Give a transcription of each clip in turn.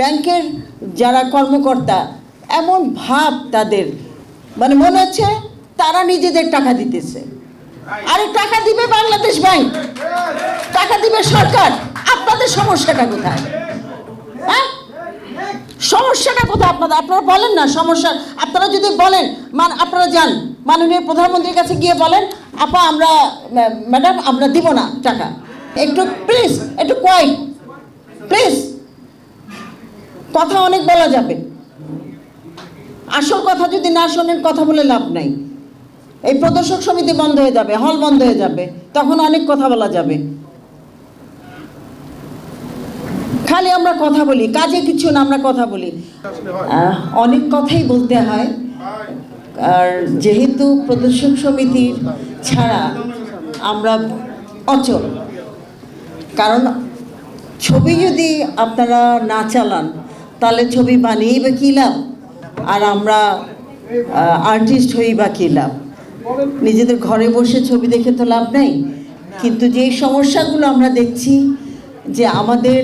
ব্যাংকের যারা কর্মকর্তা, এমন ভাব তাদের। মানে মনে হচ্ছে তারা নিজেদের টাকা দিতেছে। আরে টাকা দিবে বাংলাদেশ ব্যাংক, টাকা দিবে সরকার, আপনাদের সমস্যাটা কোথায়? হ্যাঁ? সমস্যাটা কোথায় আপনাদের? আপনারা বলেন না, সমস্যা, আপনারা যদি বলেন, মান, আপনারা যান। মাননীয় প্রধানমন্ত্রীর কাছে গিয়ে বলেন, আপা, আমরা ম্যাডাম, আমরা দিব না টাকা। একটু প্লিজ একটু কোয়াইট প্লিজ কথা অনেক বলা যাবে। আসল কথা যদি না শোনেন, কথা বলে লাভ নাই। এই প্রদর্শক সমিতি বন্ধ হয়ে যাবে, হল বন্ধ হয়ে যাবে, তখন অনেক কথা বলা যাবে। খালি আমরা কথা বলি, কাজে কিছু না, আমরা কথা বলি। অনেক কথাই বলতে হয়। আর যেহেতু প্রদর্শক সমিতির ছাড়া আমরা অচল, কারণ ছবি যদি আপনারা না চালান তাহলে ছবি বানিয়েই বা কী লাভ আর আমরা আর্টিস্ট হই বা কী লাভ নিজেদের ঘরে বসে ছবি দেখে তো লাভ নেই। কিন্তু যে সমস্যাগুলো আমরা দেখছি, যে আমাদের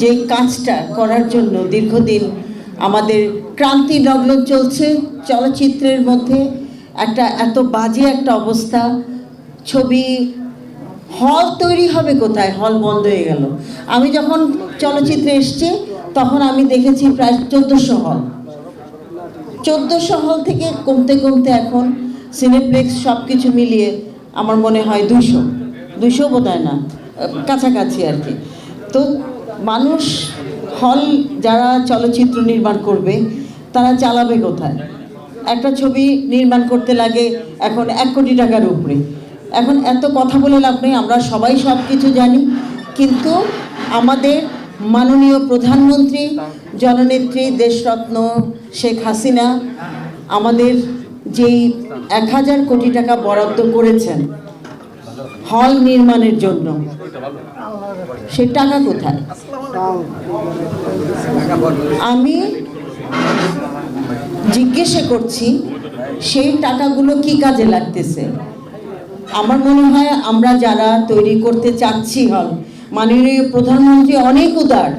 যে কাজটা করার জন্য দীর্ঘদিন আমাদের ক্রান্তি লগ্ন চলছে, চলচ্চিত্রের মধ্যে একটা এত বাজে একটা অবস্থা, ছবি হল তৈরি হবে কোথায়? হল বন্ধ হয়ে গেল। আমি যখন চলচ্চিত্রে এসছি, তখন আমি দেখেছি প্রায় চোদ্দোশো হল। চোদ্দোশো হল থেকে কমতে কমতে এখন সিনেপ্লেক্স সব কিছু মিলিয়ে আমার মনে হয় দুশো দুশো বোধ হয় না, কাছাকাছি আর কি। তো মানুষ হল যারা চলচ্চিত্র নির্মাণ করবে, তারা চালাবে কোথায়? একটা ছবি নির্মাণ করতে লাগে এখন এক কোটি টাকার উপরে। এখন এত কথা বলে লাভ নেই, আমরা সবাই সব কিছু জানি। কিন্তু আমাদের মাননীয় প্রধানমন্ত্রী, জননেত্রী দেশরত্ন শেখ হাসিনা আমাদের যেই এক হাজার কোটি টাকা বরাদ্দ করেছেন হল নির্মাণের জন্য, সে টাকা কোথায়? আমি জিজ্ঞেসে করছি, সেই টাকাগুলো কি কাজে লাগতেছে? আমার মনে হয় আমরা যারা তৈরি করতে চাচ্ছি হল মাননীয় প্রধানমন্ত্রী অনেক উদার।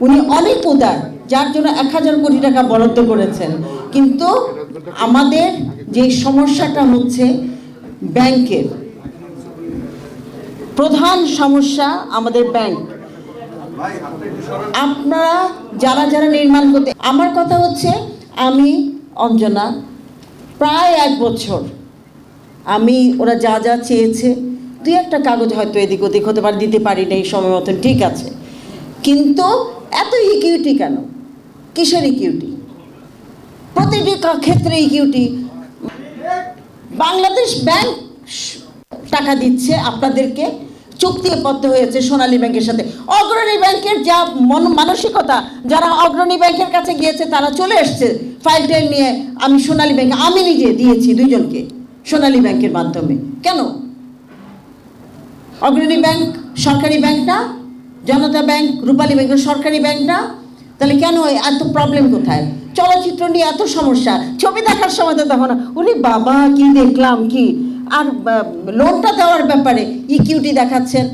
উনি অনেক উদার, যার জন্য এক হাজার কোটি টাকা বরাদ্দ করেছেন। কিন্তু আমাদের যে সমস্যাটা হচ্ছে ব্যাংকের। প্রধান সমস্যা আমাদের ব্যাংক। আপনারা যারা যারা নির্মাণ করতে আমার কথা হচ্ছে, আমি অঞ্জনা, প্রায় এক বছর আমি, ওরা যা যা চেয়েছে, দুই একটা কাগজ হয়তো এদিক ওদিক হতে পারে, দিতে পারি না এই সময় মতন, ঠিক আছে। কিন্তু এত ইকিউটি কেন? কিসের ইকিউটি? প্রতিটি ক্ষেত্রে ইকিউটি। বাংলাদেশ ব্যাংক টাকা দিচ্ছে আপনাদেরকে চুক্তিবদ্ধ হয়েছে সোনালী ব্যাংকের সাথে। অগ্রণী ব্যাংকের যা মন মানসিকতা, যারা অগ্রণী ব্যাংকের কাছে গিয়েছে, তারা চলে এসছে ফাইল টাইল নিয়ে। আমি সোনালী ব্যাংক, আমি নিজে দিয়েছি দুইজনকে। সোনালী ব্যাংকের মাধ্যমে। কেন? অগ্রণী ব্যাংক সরকারি ব্যাংক না জনতা ব্যাংক, রূপালী ব্যাংক সরকারি ব্যাংক না তাহলে কেন এত প্রবলেম কোথায়? চলচ্চিত্র নিয়ে এত সমস্যা, ছবি দেখার সময় তো তখন উনি বাবা, কি দেখলাম, কি? আর লোনটা দেওয়ার ব্যাপারে ইকিউটি দেখাচ্ছেন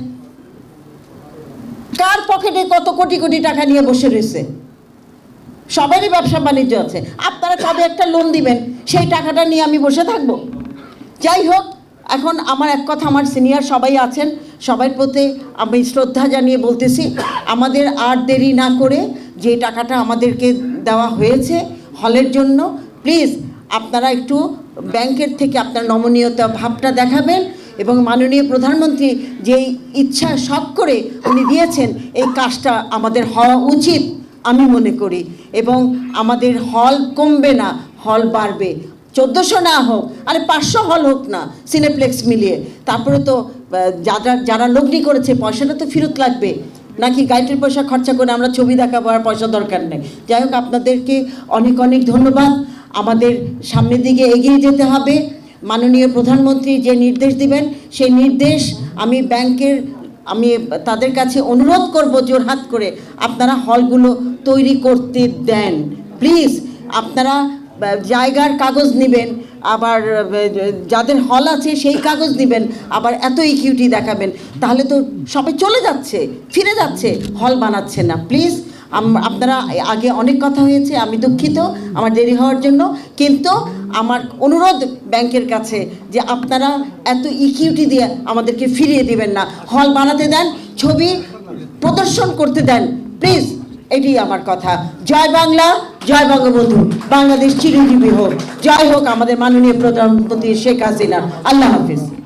কার পকেটে কত কোটি কোটি টাকা নিয়ে বসে রয়েছে? সবারই ব্যবসা বাণিজ্য আছে। আপনারা কবে একটা লোন দিবেন, সেই টাকাটা নিয়ে আমি বসে থাকব? যাই হোক, এখন আমার এক কথা, আমার সিনিয়র সবাই আছেন, সবাই প্রতি আমি শ্রদ্ধা জানিয়ে বলতেছি, আমাদের আর দেরি না করে যে টাকাটা আমাদেরকে দেওয়া হয়েছে হলের জন্য প্লিজ আপনারা একটু ব্যাংকের থেকে আপনার নমনীয়তা ভাবটা দেখাবেন এবং মাননীয় প্রধানমন্ত্রী যেই ইচ্ছা শখ করে উনি দিয়েছেন, এই কাজটা আমাদের হওয়া উচিত, আমি মনে করি। এবং আমাদের হল কমবে না, হল বাড়বে। চোদ্দোশো না হোক, আরে পাঁচশো হল হোক না সিনেপ্লেক্স মিলিয়ে। তারপরে তো যারা যারা লগ্নি করেছে, পয়সাটা তো ফেরত লাগবে। নাকি গাইডের পয়সা খরচা করে আমরা ছবি দেখাবো আর পয়সা দরকার নেই? যাই হোক, আপনাদেরকে অনেক অনেক ধন্যবাদ। আমাদের সামনের দিকে এগিয়ে যেতে হবে। মাননীয় প্রধানমন্ত্রী যে নির্দেশ দিবেন, সেই নির্দেশ আমি ব্যাংকের, আমি তাদের কাছে অনুরোধ করব জোরহাত করে আপনারা হলগুলো তৈরি করতে দেন। প্লিজ, আপনারা জায়গার কাগজ নেবেন, আবার যাদের হল আছে সেই কাগজ নেবেন, আবার এত ইকিউটি দেখাবেন, তাহলে তো সবাই চলে যাচ্ছে, ফিরে যাচ্ছে, হল বানাচ্ছে না। প্লিজ আপনারা আগে অনেক কথা হয়েছে, আমি দুঃখিত, আমার দেরি হওয়ার জন্য, কিন্তু আমার অনুরোধ ব্যাংকের কাছে যে আপনারা এত ইকিউটি দিয়ে আমাদেরকে ফিরিয়ে দিবেন না। হল বানাতে দেন, ছবি প্রদর্শন করতে দেন প্লিজ এটি আমার কথা। জয় বাংলা, জয় বঙ্গবন্ধু। বাংলাদেশ চিরঞ্জীবী হোক। জয় হোক আমাদের মাননীয় প্রধানমন্ত্রী শেখ হাসিনা। আল্লাহ হাফিজ।